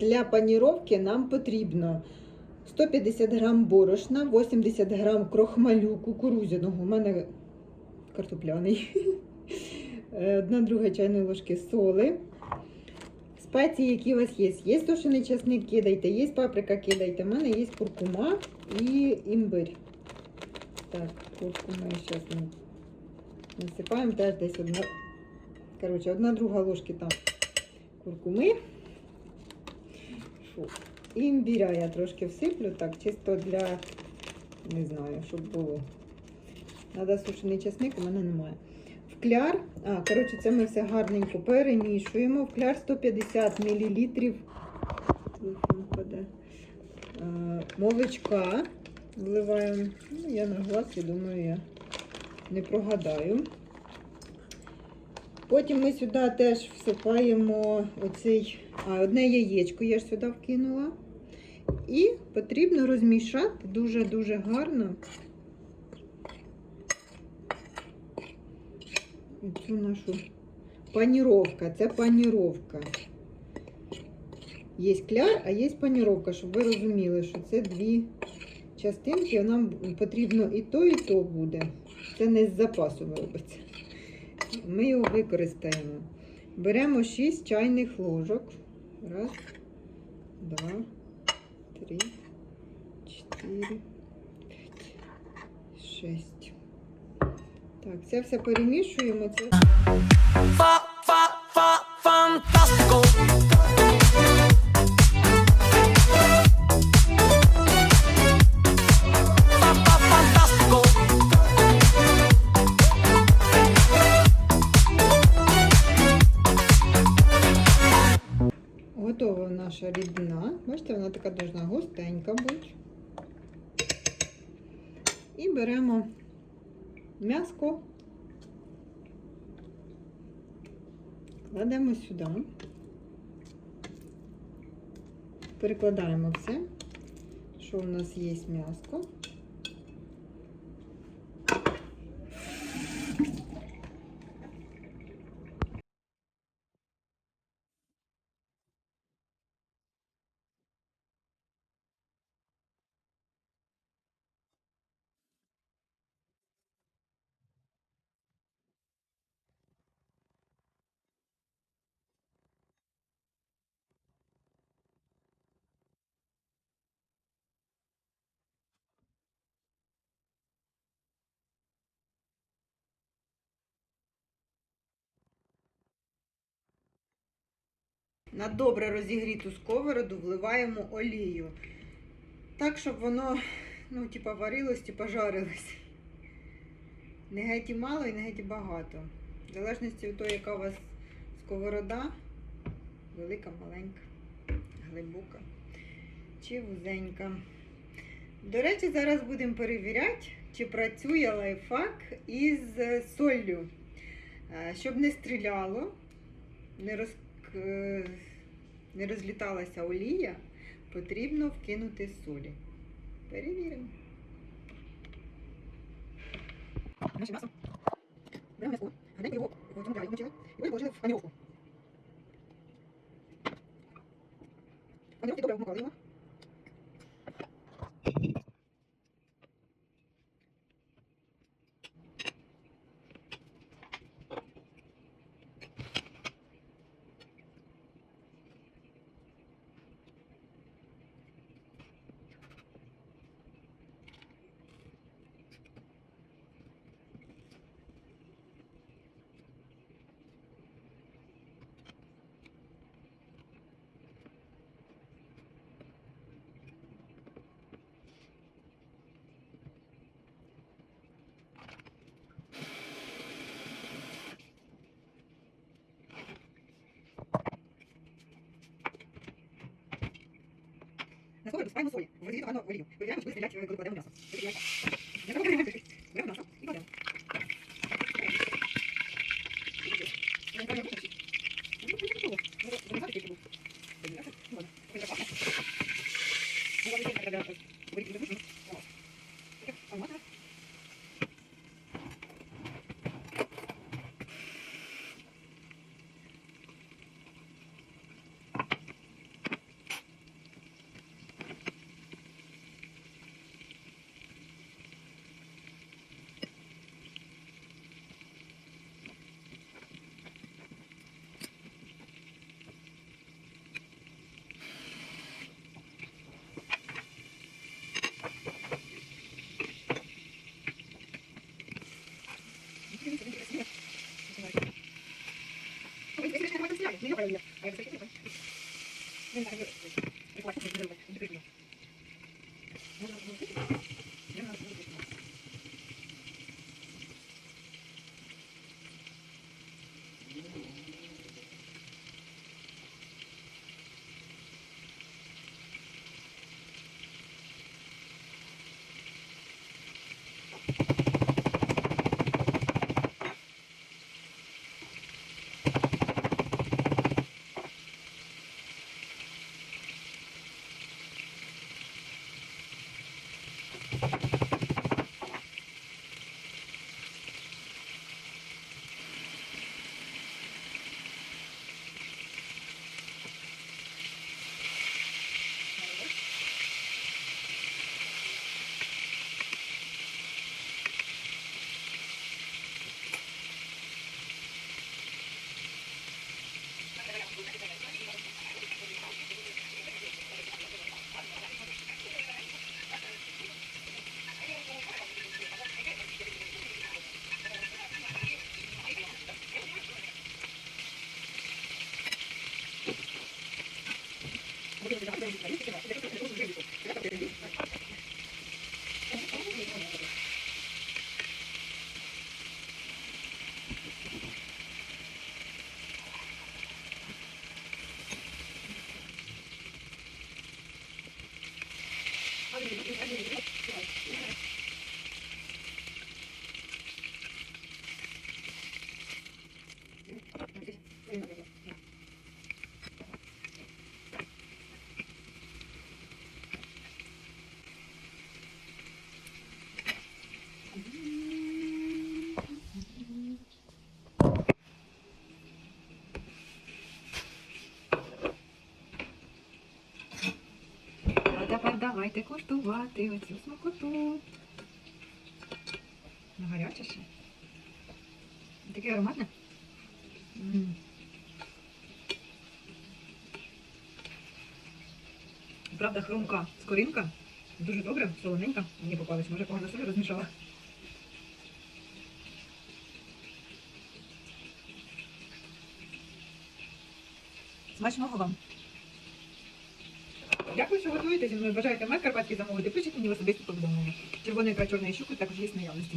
Для паніровки нам потрібно 150 грам борошна, 80 грам крохмалю кукурудзяного, у мене картопляний, Е, одна друга чайної ложки соли. Спеції, які у вас є. Є сушений чесник, кидайте, є паприка, кидайте. У мене є куркума і імбирь. Так, куркума зараз ми насипаємо теж десь одна. Коротше, одна друга ложки там куркуми. Імбіря я трошки всиплю, так, чисто для, не знаю, щоб було. Треба сушений чесник, у мене немає. В кляр, а, коротше, це ми все гарненько перемішуємо. В кляр 150 мл. Молочка вливаємо. Ну, я на глаз, я думаю, я не прогадаю. Потім ми сюди теж всипаємо оцей, а, одне яєчко, я ж сюди вкинула. І потрібно розмішати дуже-дуже гарно цю нашу паніровка. Це паніровка. Є кляр, а є паніровка, щоб ви розуміли, що це дві частинки, нам потрібно і то, і то буде. Це не з запасу робиться. Ми його використаємо. Беремо 6 чайних ложок. Раз, два, три, чотири, п'ять, шість. Так, це все перемішуємо. Це густенька будь. І беремо м'яско, кладемо сюди, перекладаємо все, що у нас є м'яско. На добре розігріту сковороду вливаємо олію. Так, щоб воно, ну, типа, варилось, типа, жарилось. Не геть і мало і не геть і багато. В залежності від того, яка у вас сковорода, велика, маленька, глибока чи вузенька. До речі, зараз будемо перевіряти, чи працює лайфхак із соллю. Е, Щоб не стріляло, не роз е, не розліталася олія, потрібно вкинути солі. Перевіримо. Наше м'ясо. Беремо м'ясо, гарненько його в цьому краю мочили, і потім положили в паніровку. Паніровки добре обмокали його. На сковороду всипаємо солі. В олію. Перевіряємо, чи буде стріляти, коли кладемо м'ясо. Перевіряємо. Не треба перевіряти. Беремо м'ясо і кладемо. Я не знаю, як буде. Ну, це не готово. Ну, замісати тільки був. Перевіряти. Ну, ладно. Ось так пахне. Ну, ладно, це треба ось. Варити не будемо. Ось. Таке ароматне. А давайте куштувати оцю смакоту. Ну, гаряче ще. Таке ароматне. М. Правда, хрумка скоринка. Дуже добре, солоненька. Мені попалась, може погано солі розмішала. Смачного вам! Дякую, що готуєте зі мною. Бажаєте мед карпатський замовити. Пишіть мені особисті повідомлення. Червоний ікра чорної щука також є наявності.